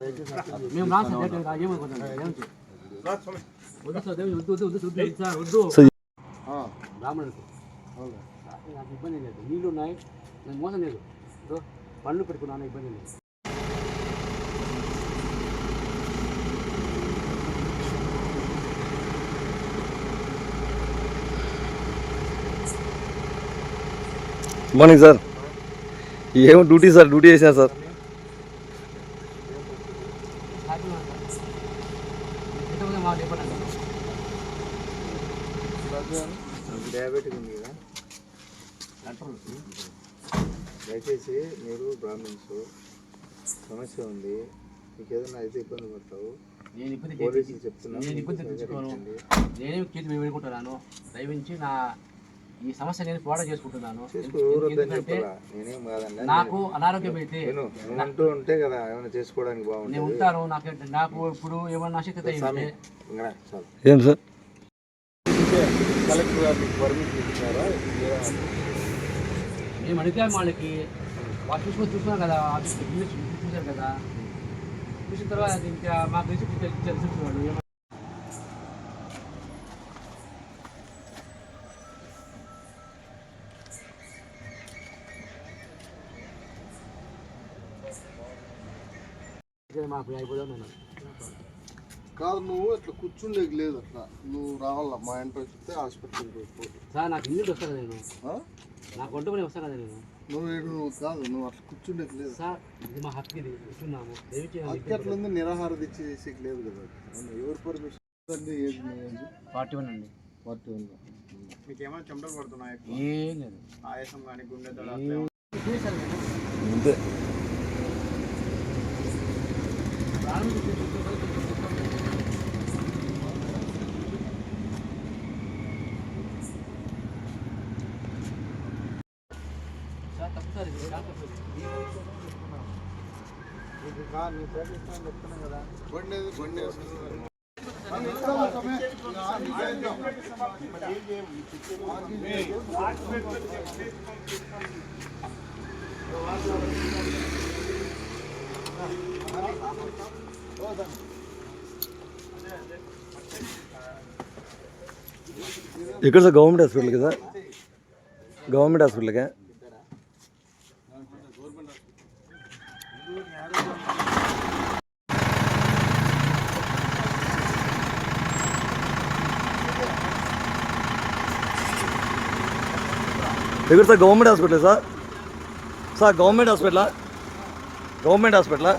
మేము నాకు ఇబ్బంది లేదు నీళ్ళు ఉన్నాయి నేను మోసం లేదు పండ్లు పెట్టుకున్నాను ఇబ్బంది లేదు మార్నింగ్ సార్ ఏమో డ్యూటీ సార్ డ్యూటీ చేసినా సార్ హ్యాపీ సార్ మాకు ఇబ్బంది డయాబెటిక్ ఉంది కదా. దయచేసి మీరు బ్రాహ్మిన్స్ సమస్య ఉంది. మీకు ఏదైనా అయితే ఇబ్బంది పడతావు. నేను ఇబ్బంది చెప్తున్నాను నేను ఇబ్బంది తెచ్చుకోను నేనే కేసు మేము వెళ్ళుకుంటున్నాను దయవించి నా ఈ సమస్య నేను పోరాట చేసుకుంటున్నాను. ఎందుకంటే నాకు అనారోగ్యం అయితే అంటూ ఉంటే కదా ఏమైనా చేసుకోవడానికి నేను ఉంటాను నాకు నాకు ఇప్పుడు ఏమన్నా అశక్తి ఏం సార్? కలెక్టర్ గారికి పర్మిషన్ ఇచ్చారా మేము అడిగాం వాళ్ళకి వాళ్ళు చూసుకొని చూసుకున్నాం కదా ఆఫీస్ చూసారు కదా. చూసిన తర్వాత ఇంకా మాకు రిసిప్ట్ ఇచ్చారు ఇచ్చారు రిసిప్ట్ వాళ్ళు ఏమన్నా మాకు అయిపోదాం నేను కాదు నువ్వు అట్లా కూర్చుండేకి లేదు అట్లా. నువ్వు రావాలా? మా ఇంట్లో చెప్తే హాస్పిటల్కి పోయి సార్ నాకు ఇల్లు వస్తాను కదా నేను? ఆ? నాకు వండుకొని వస్తాను కదా నేను? నువ్వు నువ్వు కాదు నువ్వు అట్లా కూర్చుండేకి లేదు. సార్ ఇది మా హక్కు ఇది. నన్ను అక్క అట్లా ఉంది నిరాహార దీక్ష చేసేకి లేదు కదా? ఎవరు పర్మిషన్ ఏది ఫార్టీ వన్ అండి. Forty one. మీకు ఏమైనా చెమటలు పడుతున్నాయి ఏం లేదు. ఆయాసం కానీ గుండె దడ అంతే సార్ తప్పు సార్ ఇది డాక్టర్ సార్. మీకు కాదు నువ్వు ప్రయత్నిస్తాను చెప్తున్నాను కదా బండి ఏది? బండి వేసుకుని ఎక్కడ సార్ గవర్నమెంట్ హాస్పిటల్ కదా గవర్నమెంట్ హాస్పిటల్గా ఎక్కడ sir government hospital sir. Sir government హాస్పిటలా? Government హాస్పిటలా?